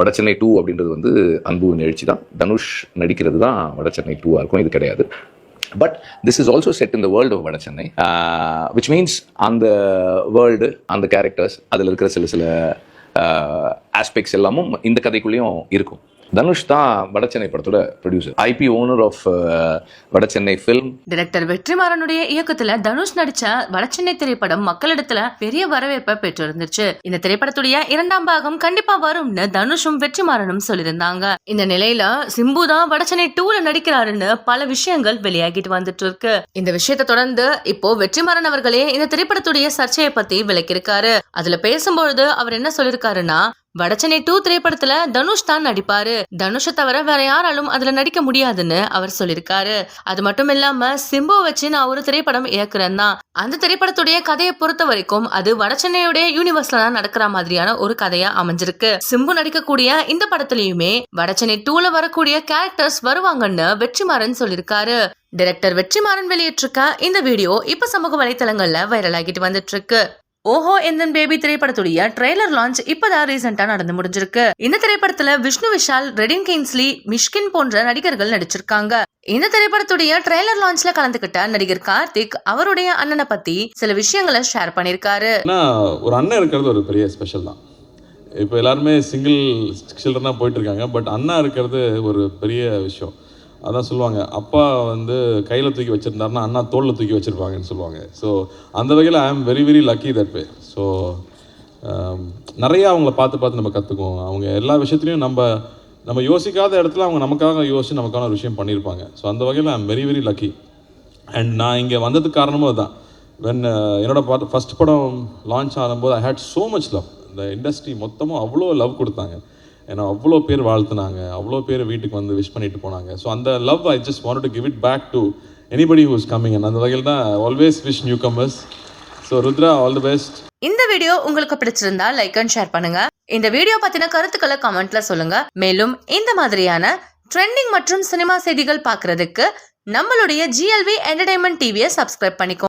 Vada Chennai two அப்படின்றது வந்து அன்பு நிகழ்ச்சி தான். தனுஷ் நடிக்கிறது தான் வடச்சென்னை டூவாக இருக்கும் இது கிடையாது. But this is also set in the world of Chennai. Which means அந்த வேர்ல்டு அந்த கேரக்டர்ஸ் அதில் இருக்கிற சில சில ஆஸ்பெக்ட்ஸ் எல்லாமும் இந்த கதைக்குள்ளேயும் இருக்கும். தனுஷ் தான் வடச்சென்னை படத்தோட producer IP owner of Vadachennai film director வெற்றிமாறனுடைய இயக்கத்துல தனுஷ் நடிச்ச வடசென்னை திரைப்படம் மக்களிடத்துல பெரிய வரவேற்பை பெற்றிருந்துச்சு. இந்த திரைப்படத்துடைய இரண்டாம் பாகம் கண்டிப்பா வரும்னு தனுஷும் வெற்றிமாறனும் சொல்லியிருந்தாங்க. இந்த நிலையில சிம்பு தான் வடசென்னை டூல நடிக்கிறாருன்னு பல விஷயங்கள் வெளியாகிட்டு வந்துட்டு இருக்கு இந்த விஷயத்தை தொடர்ந்து இப்போ வெற்றிமாறன் அவர்களே இந்த திரைப்படத்துடைய சர்ச்சையை பத்தி விளக்கியிருக்காரு. அதுல பேசும்பொழுது அவர் என்ன சொல்லிருக்காருன்னா வடச்சென்னை டூ திரைப்படத்துல தனுஷ் தான் நடிப்பாரு. தனுஷை தவிர வேற யாராலும் அதுல நடிக்க முடியாதுன்னு அவர் சொல்லியிருக்காரு. அது மட்டும் இல்லாம சிம்பு வச்சு நான் ஒரு திரைப்படம் இயக்குறேன் தான் அந்த திரைப்படத்துடைய கதையை பொறுத்த வரைக்கும் அது வடச்சென்னையுடைய யூனிவர்ஸ்ல தான் நடக்கிற மாதிரியான ஒரு கதையா அமைஞ்சிருக்கு. சிம்பு நடிக்கக்கூடிய இந்த படத்துலயுமே வடச்சென்னை டூல வரக்கூடிய கேரக்டர்ஸ் வருவாங்கன்னு வெற்றிமாறன் சொல்லியிருக்காரு. டைரக்டர் வெற்றிமாறன் வெளியிட்டிருக்க இந்த வீடியோ இப்ப சமூக வலைத்தளங்கள்ல வைரல் ஆகிட்டு வந்துட்டு இருக்கு. ஓஹோ எந்தன் பேபி திரைப்படத்துடைய ட்ரெய்லர் லான்ச் இப்பதான் ரீசெண்டா நடந்து முடிஞ்சிருக்கு. இந்த திரைப்படத்துல விஷ்ணு விஷால் ரெடின் கிங்ஸ்லி மிஷ்கின் போன்ற நடிகர்கள் நடிச்சிருக்காங்க. இந்த திரைப்படத்துடைய ட்ரெய்லர் லான்ச்ல கலந்துகிட்ட நடிகர் கார்த்திக் அவருடைய அண்ணனை பத்தி சில விஷயங்களை ஷேர் பண்ணிருக்காரு. ஒரு அண்ணன் இருக்கிறது ஒரு பெரிய ஸ்பெஷல் தான். இப்போ எல்லாருமே சிங்கிள் சில்ட்ரனாக போயிட்டு இருக்காங்க பட் அண்ணா இருக்கிறது ஒரு பெரிய விஷயம். அதான் சொல்லுவாங்க. அப்பா வந்து கையில் தூக்கி வச்சுருந்தாருன்னா அண்ணா தோளில் தூக்கி வச்சுருப்பாங்கன்னு சொல்லுவாங்க. ஸோ அந்த வகையில் I am very very lucky that pay so நிறையா அவங்கள பார்த்து பார்த்து நம்ம கற்றுக்குவோம் அவங்க எல்லா விஷயத்துலையும் நம்ம நம்ம யோசிக்காத இடத்துல அவங்க நமக்காக யோசிச்சு நமக்கான ஒரு விஷயம் பண்ணியிருப்பாங்க. ஸோ அந்த வகையில் I am very very lucky and நான் இங்கே வந்ததுக்கு காரணமும் அதுதான். வென் uh, என்னோட பாட்டு ஃபஸ்ட் படம் லான்ச் ஆகும்போது I had so much love இந்த இண்டஸ்ட்ரி மொத்தமும் அவ்வளோ லவ் கொடுத்தாங்க. ஏன்னா அவ்வளோ பேர் வாழ்த்துனாங்க அவ்வளோ பேர் வீட்டுக்கு வந்து விஷ் பண்ணிட்டு போனாங்க. ஸோ அந்த love I just want to give it back to anybody who's coming அந்த வகையில் தான் always wish newcomers so Rudra all the best இந்த வீடியோ உங்களுக்கு பிடிச்சிருந்தா லைக் அண்ட் ஷேர் பண்ணுங்க. இந்த வீடியோ பத்தின கருத்துக்களை கமெண்ட்ல சொல்லுங்க. மேலும் இந்த மாதிரியான ட்ரெண்டிங் மற்றும் சினிமா செய்திகள் பாக்குறதுக்கு நம்மளுடைய ஜிஎல்வி என்டர்டைன்மெண்ட் டிவியை சப்ஸ்கிரைப் பண்ணிக்கோ